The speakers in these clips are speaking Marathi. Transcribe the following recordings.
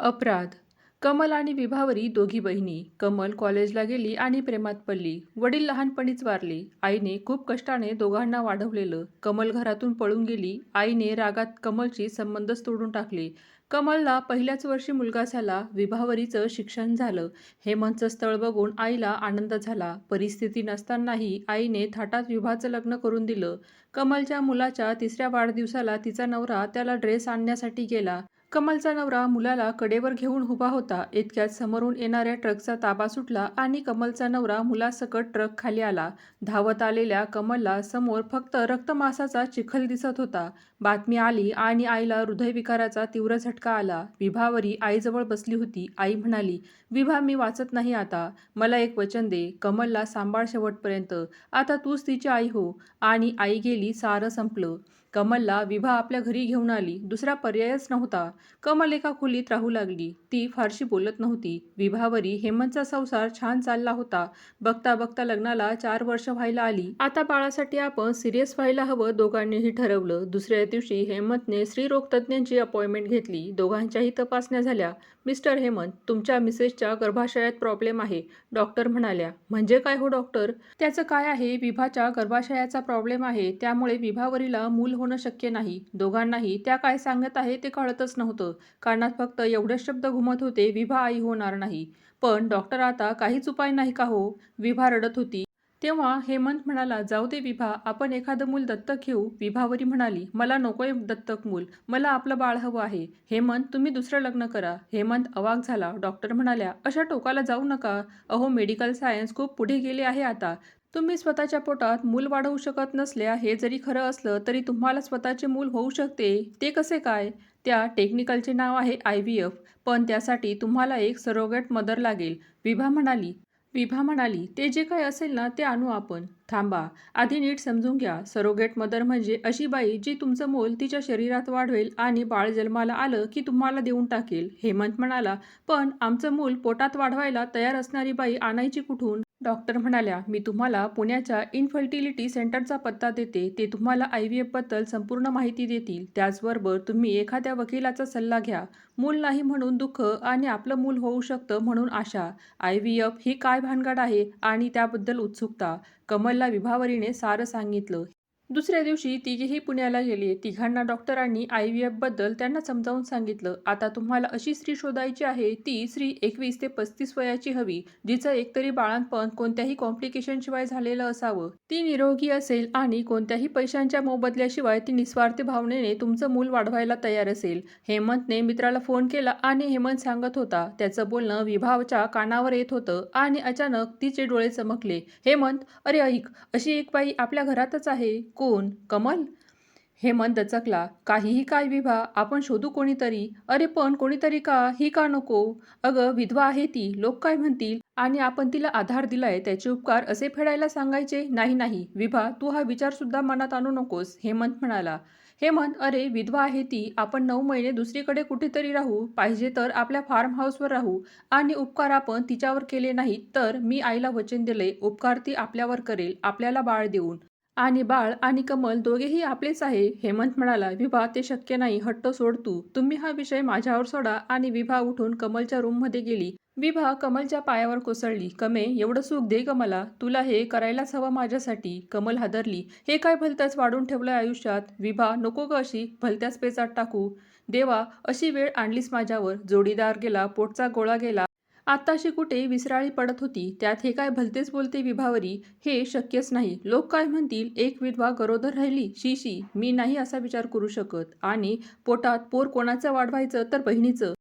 अपराध. कमल आणि विभावरी दोघी बहिणी. कमल कॉलेजला गेली आणि प्रेमात पडली. वडील लहानपणीच वारले. आईने खूप कष्टाने दोघांना वाढवलेलं. कमल घरातून पळून गेली. आईने रागात कमलची संबंधच तोडून टाकले. कमलला पहिल्याच वर्षी मुलगा झाला. विभावरीचं शिक्षण झालं. हेमंतचं स्थळ बघून आईला आनंद झाला. परिस्थिती नसतानाही आईने थाटात विभाचं लग्न करून दिलं. कमलच्या मुलाच्या तिसऱ्या वाढदिवसाला तिचा नवरा त्याला ड्रेस आणण्यासाठी गेला. कमलचा नवरा मुलाला कडेवर घेऊन उभा होता. इतक्यात समोरून येणाऱ्या ट्रकचा ताबा सुटला आणि कमलचा नवरा मुलासकट ट्रक खाली आला. धावत आलेल्या कमलला समोर फक्त रक्तमासाचा चिखल दिसत होता. बातमी आली आणि आईला हृदयविकाराचा तीव्र झटका आला. विभावरी आईजवळ बसली होती. आई म्हणाली विभा मी वाचत नाही आता. मला एक वचन दे. कमलला सांभाळ शेवटपर्यंत. आता तूच तिची आई हो. आणि आई गेली सारं संपलं. कमलला विभा आपल्या घरी घेऊन आली. दुसरा पर्यायच नव्हता. कमल एका खोलीत राहू लागली. ती फारशी बोलत नव्हती. विभावरी हेमंतचा संसार छान चालला होता. बघता बघता लग्नाला चार वर्ष व्हायला आली. आता बाळासाठी आपण सिरियस व्हायला हवं दोघांनीही ठरवलं. दुसऱ्या दिवशी हेमंतने स्त्रीरोगतज्ञांची अपॉइंटमेंट घेतली. दोघांच्याही तपासण्या झाल्या. मिस्टर हेमंत तुमच्या मिसेसच्या गर्भाशयात प्रॉब्लेम आहे डॉक्टर म्हणाल्या. म्हणजे काय हो डॉक्टर? त्याचं काय आहे विभाच्या गर्भाशयाचा प्रॉब्लेम आहे त्यामुळे विभावरीला मूल होणं शक्य नाही. दोघांनाही त्या काय सांगत आहे ते कळतच नव्हतं. कानात फक्त एवढेच शब्द घुमत होते विभा आई होणार नाही. पण डॉक्टर आता काहीच उपाय नाही का हो? विभा रडत होती. तेव्हा हेमंत म्हणाला जाऊ दे विभा आपण एखादं मूल दत्तक घेऊ. विभावरी म्हणाली मला नकोय दत्तक मूल मला आपलं बाळ हवं आहे. हेमंत तुम्ही दुसरं लग्न करा. हेमंत अवाक झाला. डॉक्टर म्हणाल्या अशा टोकाला जाऊ नका. अहो मेडिकल सायन्स खूप पुढे गेले आहे आता. तुम्ही स्वतःच्या पोटात मूल वाढवू शकत नसल्या हे जरी खरं असलं तरी तुम्हाला स्वतःचे मूल होऊ शकते. ते कसे काय? त्या टेक्निकलचे नाव आहे आय व्ही एफ पण त्यासाठी तुम्हाला एक सरोगेट मदर लागेल. विभा म्हणाली विभा म्हणाली ते जे काय असेल ना ते आणू आपण. थांबा. आधी नीट समजून घ्या. सरोगेट मदर म्हणजे अशी बाई जी तुमचं मूल तिच्या शरीरात वाढवेल आणि बाळ जन्माला आलं की तुम्हाला देऊन टाकेल. हेमंत म्हणाला पण आमचं मूल पोटात वाढवायला तयार असणारी बाई आणायची कुठून? डॉक्टर म्हणाल्या मी तुम्हाला पुण्याच्या इनफर्टिलिटी सेंटरचा पत्ता देते. ते तुम्हाला आय व्ही एफबद्दल संपूर्ण माहिती देतील. त्याचबरोबर तुम्ही एखाद्या वकिलाचा सल्ला घ्या. मूल नाही म्हणून दुःख आणि आपलं मूल होऊ शकतं म्हणून आशा. आय व्ही एफ ही काय भानगड आहे आणि त्याबद्दल उत्सुकता. कमलला विभावरीने सारं सांगितलं. दुसऱ्या दिवशी तिघेही पुण्याला गेले. तिघांना डॉक्टरांनी आय व्ही एफबद्दल त्यांना समजावून सांगितलं. आता तुम्हाला अशी स्त्री शोधायची आहे ती स्त्री एकवीस ते पस्तीस वयाची हवी जिचं एकतरी बाळांपण कोणत्याही कॉम्प्लिकेशनशिवाय झालेलं असावं. ती निरोगी असेल आणि कोणत्याही पैशांच्या मोबदल्याशिवाय ती निस्वार्थ भावनेने तुमचं मूल वाढवायला तयार असेल. हेमंतने मित्राला फोन केला आणि हेमंत सांगत होता. त्याचं बोलणं विभावच्या कानावर येत होतं आणि अचानक तिचे डोळे चमकले. हेमंत अरे ऐक अशी एक बाई आपल्या घरातच आहे. कोण? कमल? हेमंत दचकला काहीही काय विभा आपण शोधू कोणीतरी. अरे पण कोणीतरी का? ही का नको? अगं विधवा आहे ती. लोक काय म्हणतील? आणि आपण तिला आधार दिलाय त्याचे उपकार असे फेडायला सांगायचे? नाही नाही. विभा तू हा विचारसुद्धा मनात आणू नकोस हेमंत म्हणाला. हेमंत अरे विधवा आहे ती. आपण नऊ महिने दुसरीकडे कुठेतरी राहू. पाहिजे तर आपल्या फार्म हाऊसवर राहू. आणि उपकार आपण तिच्यावर केले नाहीत तर मी आईला वचन दिले उपकार ती आपल्यावर करेल आपल्याला बाळ देऊन. आणि बाळ आणि कमल दोघेही आपलेच आहे हेमंत म्हणाला विभा ते शक्य नाही हट्ट सोड तू. तुम्ही हा विषय माझ्यावर सोडा. आणि विभा उठून कमलच्या रूममध्ये गेली. विभा कमलच्या पायावर कोसळली. कमे एवढं सुख दे कमला मला. तुला हे करायलाच हवं माझ्यासाठी. कमल हादरली. हे काय भलत्याच वाढून ठेवलंय आयुष्यात? विभा नको ग अशी भलत्याच पेचात टाकू. देवा अशी वेळ आणलीस माझ्यावर. जोडीदार गेला पोटचा गोळा गेला. आत्ताशी कुठे विसराळी पडत होती त्यात हे काय भलतेच बोलते विभावरी हे शक्यच नाही. लोक काय म्हणतील? एक विधवा गरोदर राहिली? शी शी मी नाही असा विचार करू शकत. आणि पोटात पोर कोणाचं वाढवायचं? तर बहिणीचं.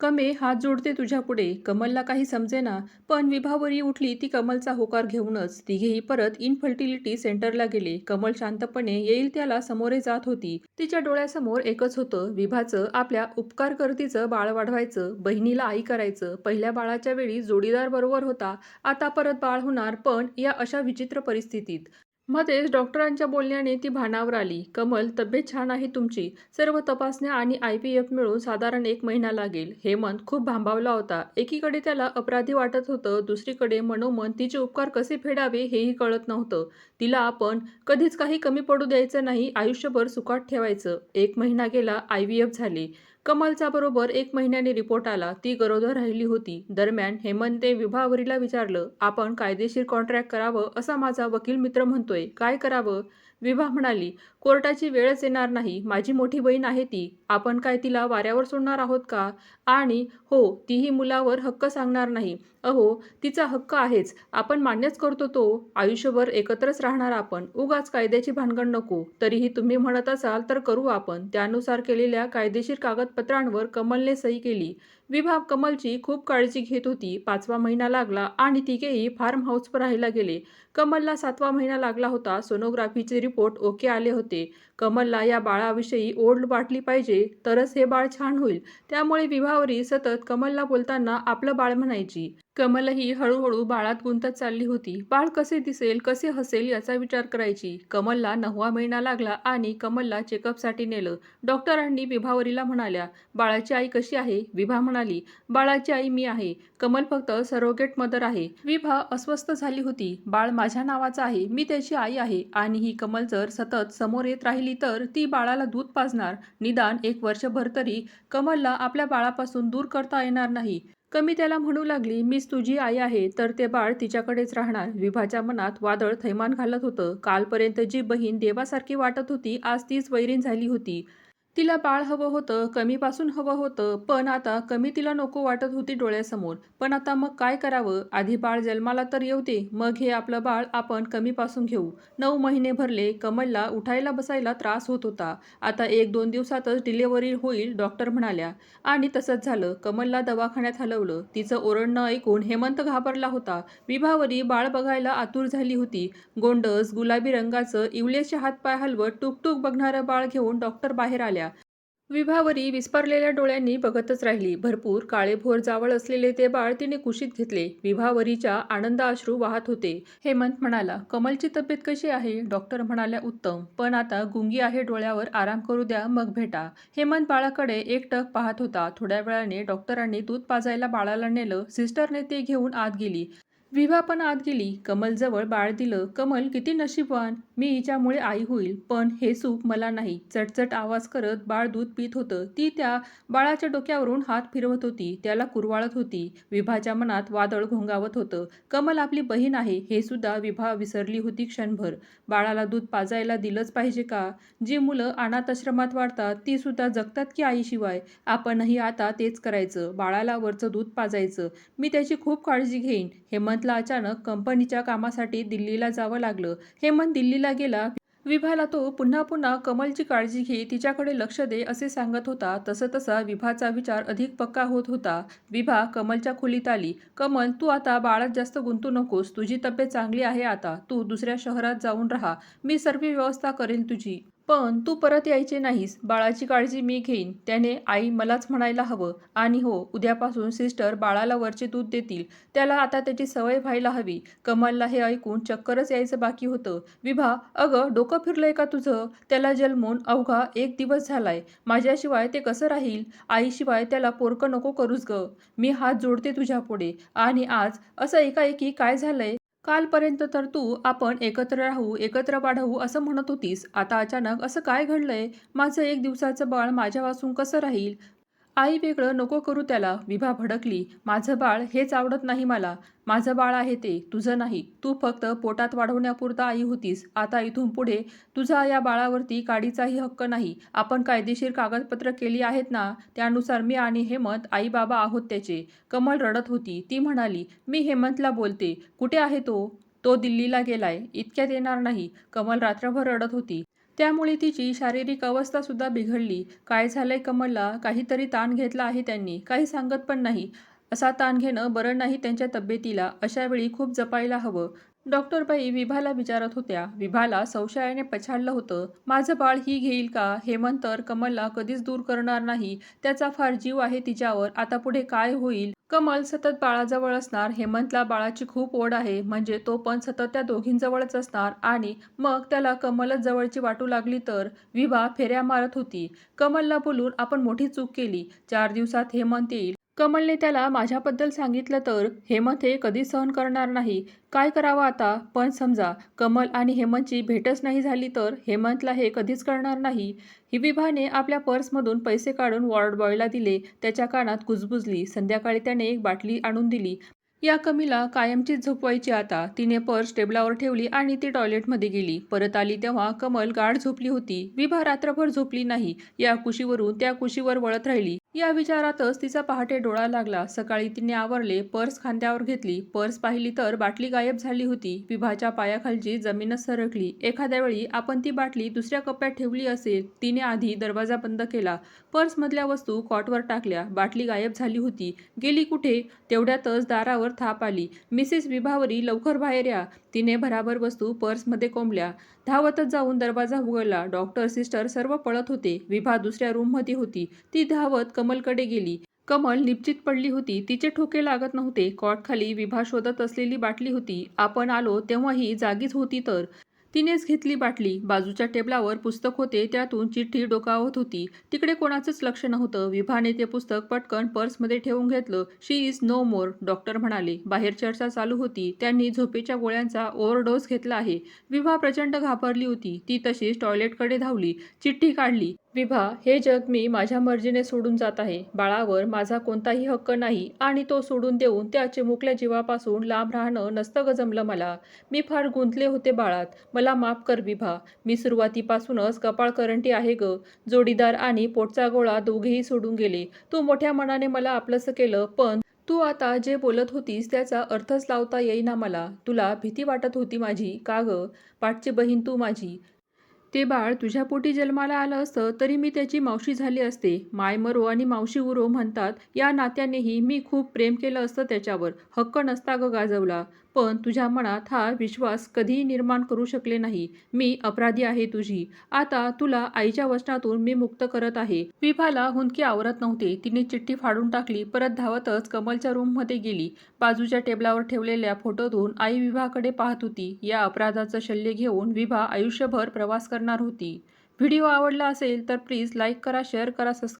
कमे हात जोडते तुझ्या पुढे कमलला काही समजेना पण विभावरी उठली ती कमलचा होकार घेऊनच. तिघेही परत इनफर्टिलिटी सेंटरला गेले. कमल शांतपणे येईल त्याला समोरे जात होती. तिच्या डोळ्यासमोर एकच होतं विभाचं आपल्या उपकार करतीचं बाळ वाढवायचं बहिणीला आई करायचं. पहिल्या बाळाच्या वेळी जोडीदार बरोबर होता. आता परत बाळ होणार पण या अशा विचित्र परिस्थितीत. मध्येच डॉक्टरांच्या बोलण्याने ती भानावर आली. कमल तब्येत छान आहे तुमची? सर्व तपासण्या आणि आय पी एफ मिळून साधारण एक महिना लागेल. हेमंत खूप भांबावला होता. एकीकडे त्याला अपराधी वाटत होतं दुसरीकडे मनोमन तिचे उपकार कसे फेडावे हेही कळत नव्हतं. तिला आपण कधीच काही कमी पडू द्यायचं नाही आयुष्यभर सुखात ठेवायचं. एक महिना गेला आय व्ही एफ झाले. कमलचा बरोबर एक महिन्याने रिपोर्ट आला. ती गरोदर राहिली होती. दरम्यान हेमंतने विभावरीला विचारलं आपण कायदेशीर कॉन्ट्रॅक्ट करावं असा माझा वकील मित्र म्हणतोय. काय करावं? विभा म्हणाली कोर्टाची वेळच येणार नाही. माझी मोठी बहीण आहे ती. आपण काय तिला वाऱ्यावर सोडणार आहोत का? आणि हो तीही मुलावर हक्क सांगणार नाही. अहो तिचा हक्क आहेच. आपण मान्यच करतो तो. आयुष्यभर एकत्रच राहणार आपण. उगाच कायद्याची भानगड नको. तरीही तुम्ही म्हणत असाल तर करू आपण. त्यानुसार केलेल्या कायदेशीर कागदपत्रांवर कमलने सही केली. विभा कमलची खूप काळजी घेत होती. पाचवा महिना लागला आणि तिघेही फार्म हाऊसवर राहायला गेले. कमलला सातवा महिना लागला होता. सोनोग्राफीचे रिपोर्ट ओके आले होते. कमलला या बाळाविषयी ओढ वाटली पाहिजे तरच हे बाळ छान होईल. त्यामुळे विभावरी सतत कमलला बोलताना आपलं बाळ म्हणायची कमलही हळूहळू बाळात गुंतत चालली होती. बाळ कसे दिसेल कसे हसेल याचा विचार करायची कमलला नववा महिना लागला आणि कमलला चेकअपसाठी नेलं. डॉक्टरांनी विभावरीला म्हणाल्या बाळाची आई कशी आहे विभा म्हणाली बाळाची आई मी आहे. कमल फक्त सरोगेट मदर आहे. विभा अस्वस्थ झाली होती. बाळ माझ्या नावाचं आहे. मी त्याची आई आहे. आणि ही कमल जर सतत समोर येत राहिली तर ती बाळाला दूध पाजणार. निदान एक वर्षभर तरी कमलला आपल्या बाळापासून दूर करता येणार नाही. कमी त्याला म्हणू लागली मीच तुझी आई आहे तर ते बाळ तिच्याकडेच राहणार. विभाच्या मनात वादळ थैमान घालत होतं. कालपर्यंत जी बहीण देवासारखी वाटत होती आज तीच वैरीण झाली होती. तिला बाळ हवं होतं कमीपासून हवं होतं पण आता कमी तिला नको वाटत होती डोळ्यासमोर. पण आता मग काय करावं? आधी बाळ जन्माला तर येऊ दे मग हे आपलं बाळ आपण कमीपासून घेऊ. नऊ महिने भरले कमलला उठायला बसायला त्रास होत होता. आता एक दोन दिवसातच डिलिव्हरी होईल डॉक्टर म्हणाल्या. आणि तसंच झालं. कमलला दवाखान्यात हलवलं. तिचं ओरडणं ऐकून हेमंत घाबरला होता. विभावरी बाळ बघायला आतुर झाली होती. गोंडस गुलाबी रंगाचं इवलेचे हातपाय हलवत टुकटुक बघणारं बाळ घेऊन डॉक्टर बाहेर आल्या. विभावरी विस्पारलेल्या डोळ्यांनी बघतच राहिली. भरपूर काळेभोर जावळ असलेले ते बाळ तिने कुशीत घेतले. विभावरीच्या आनंद अश्रू वाहत होते. हेमंत म्हणाला कमलची तब्येत कशी आहे? डॉक्टर म्हणाल्या उत्तम. पण आता गुंगी आहे डोळ्यावर आराम करू द्या मग भेटा. हेमंत बाळाकडे एकटक पाहत होता. थोड्या वेळाने डॉक्टरांनी दूध पाजायला बाळाला नेलं. सिस्टरने ते घेऊन आत गेली. विभा पण आत गेली. कमलजवळ बाळ दिलं. कमल किती नशीबवान. मी हिच्यामुळे आई होईल पण हे सुख मला नाही. चटचट आवाज करत बाळ दूध पित होतं. ती त्या बाळाच्या डोक्यावरून हात फिरवत होती. त्याला कुरवाळत होती. विभाच्या मनात वादळ घोंगावत होतं. कमल आपली बहीण आहे हे सुद्धा विभा विसरली होती क्षणभर. बाळाला दूध पाजायला दिलंच पाहिजे का? जी मुलं अनाथाश्रमात वाढतात ती सुद्धा जगतात की आईशिवाय? आपणही आता तेच करायचं. बाळाला वरचं दूध पाजायचं. मी त्याची खूप काळजी घेईन. हेमंतला अचानक कंपनीच्या कामासाठी दिल्लीला जावं लागलं. हेमंत दिल्लीला गेला. विभाला तो पुन्हा पुन्हा कमलची काळजी घे तिच्याकडे लक्ष दे असे सांगत होता. तसं तसा विभाचा विचार अधिक पक्का होत होता. विभा कमलच्या खोलीत आली. कमल तू आता बाळात जास्त गुंतू नकोस. तुझी तब्येत चांगली आहे आता. तू दुसऱ्या शहरात जाऊन राहा. मी सर्व व्यवस्था करेन तुझी. पण तू परत यायचे नाहीस. बाळाची काळजी मी घेईन. त्याने आई मलाच म्हणायला हवं. आणि हो उद्यापासून सिस्टर बाळाला वरचे दूध देतील. त्याला आता त्याची सवय व्हायला हवी. कमलला हे ऐकून चक्करच यायचं बाकी होतं. विभा अगं डोकं फिरलंय का तुझं? त्याला जन्मून अवघा एक दिवस झालाय. माझ्याशिवाय ते कसं राहील? आईशिवाय त्याला पोरकं नको करूस ग. मी हात जोडते तुझ्या पुढे. आणि आज असं एकाएकी काय झालंय? कालपर्यंत तर तू आपण एकत्र राहू एकत्र वाढवू असं म्हणत होतीस. आता अचानक असं काय घडलंय? माझं एक दिवसाचं बाळ माझ्यापासून कसं राहील? आई वेगळं नको करू त्याला विभा भडकली. माझं बाळ हेच आवडत नाही मला. माझं बाळ आहे ते तुझं नाही. तू फक्त पोटात वाढवण्यापुरता आई होतीस. आता इथून पुढे तुझा या बाळावरती काडीचाही हक्क नाही. आपण कायदेशीर कागदपत्र केली आहेत ना? त्यानुसार मी आणि हेमंत आई बाबा आहोत त्याचे. कमल रडत होती. ती म्हणाली मी हेमंतला बोलते. कुठे आहे तो? तो दिल्लीला गेलाय. इतक्यात येणार नाही. कमल रात्रभर रडत होती. त्यामुळे तिची शारीरिक अवस्था सुद्धा बिघडली. काय झालंय कमलला? काहीतरी ताण घेतला आहे त्यांनी. काही सांगत पण नाही. असा ताण घेणं बरं नाही त्यांच्या तब्येतीला. अशावेळी खूप जपायला हवं. डॉक्टर बाई विभाला विचारत होत्या विभाला संशयाने पछाडलं होतं. माझं बाळ ही घेईल का? हेमंत तर कमलला कधीच दूर करणार नाही. त्याचा फार जीव आहे तिच्यावर. आता पुढे काय होईल? कमल सतत बाळाजवळ असणार. हेमंतला बाळाची खूप ओढ आहे. म्हणजे तो पण सतत त्या दोघींजवळच असणार. आणि मग त्याला कमलच जवळची वाटू लागली तर? विभा फेऱ्या मारत होती. कमलला बोलून आपण मोठी चूक केली. चार दिवसात हेमंत येईल. कमलने त्याला माझ्याबद्दल सांगितलं तर हेमंत हे कधीच सहन करणार नाही. काय करावं आता? पण समजा कमल आणि हेमंतची भेटच नाही झाली तर हेमंतला हे कधीच कळणार नाही. ही विभाने आपल्या पर्समधून पैसे काढून वॉर्ड बॉयला दिले. त्याच्या कानात कुजबुजली. संध्याकाळी त्याने एक बाटली आणून दिली. या कमीला कायमचीच झोपवायची आता. तिने पर्स टेबलावर ठेवली आणि ती टॉयलेटमध्ये गेली. परत आली तेव्हा कमल गाढ झोपली होती. विभा रात्रभर झोपली नाही. या कुशीवरून त्या कुशीवर वळत राहिली. या विचारातच तिचा पहाटे डोळा लागला. सकाळी तिने आवरले पर्स खांद्यावर घेतली. पर्स पाहिली तर बाटली गायब झाली होती. विभाच्या पायाखालची जमीनच सरकली. एखाद्या वेळी आपण ती बाटली दुसऱ्या कप्प्यात ठेवली असेल तिने आधी दरवाजा बंद केला. पर्समधल्या वस्तू कॉटवर टाकल्या. बाटली गायब झाली होती. गेली कुठे? तेवढ्यातच दारावर थाप आली. मिसेस विभावरी लवकर बाहेर या. तिने भराभर वस्तू पर्समध्ये कोंबल्या. धावतच जाऊन दरवाजा उघडला. डॉक्टर सिस्टर सर्व पळत होते. विभा दुसऱ्या रूममध्ये होती. ती धावत कमलकडे गेली. कमल निश्चित पडली होती. तिचे ठोके लागत नव्हते. कॉट खाली विभा शोधत असलेली बाटली होती. आपण आलो तेव्हाही जागीच होती तर. तिनेच घेतली बाटली. बाजूच्या टेबलावर पुस्तक होते त्यातून चिठ्ठी डोकावत होती. तिकडे कोणाचंच लक्ष नव्हतं. विभाने ते पुस्तक पटकन पर्समध्ये ठेवून घेतलं. She is no more doctor म्हणाले. बाहेर चर्चा चालू होती. त्यांनी झोपेच्या गोळ्यांचा ओव्हरडोस घेतला आहे. विभा प्रचंड घाबरली होती. ती तशीच टॉयलेटकडे धावली. चिठ्ठी काढली. विभा हे जग मी माझ्या मर्जीने सोडून जात आहे. बाळावर माझा कोणताही हक्क नाही आणि तो सोडून देऊन त्या चिमुकल्या जीवापासून लांब राहणं नसतं गजमलं जमलं मला. मी फार गुंतले होते बाळात. मला माफ कर विभा. मी सुरुवातीपासूनच कपाळकरंटी आहे ग. जोडीदार आणि पोटचा गोळा दोघेही सोडून गेले. तू मोठ्या मनाने मला आपलंसं केलं पण तू आता जे बोलत होतीस त्याचा अर्थच लावता येईना मला. तुला भीती वाटत होती माझी. का ग? पाठची बहीण तू माझी. ते बाळ तुझ्या पोटी जन्माला आलं असतं तरी मी त्याची मावशी झाली असते. माय मरो आणि मावशी उरो म्हणतात या नात्यानेही मी खूप प्रेम केलं असतं त्याच्यावर. हक्क नसता ग गाजवला. पण तुझ्या मनात हा विश्वास कधीही निर्माण करू शकले नाही. मी अपराधी आहे तुझी. आता तुला आईच्या वचनातून मी मुक्त करत आहे. विभाला हुंदकी आवरत नव्हते. तिने चिठ्ठी फाडून टाकली. परत धावतच कमलच्या रूममध्ये गेली. बाजूच्या टेबलावर ठेवलेल्या फोटोतून आई विभाकडे पाहत होती. या अपराधाचं शल्य घेऊन विभा आयुष्यभर प्रवास करणार होती. व्हिडिओ आवडला असेल तर प्लीज लाईक करा शेअर करा सबस्क्राईब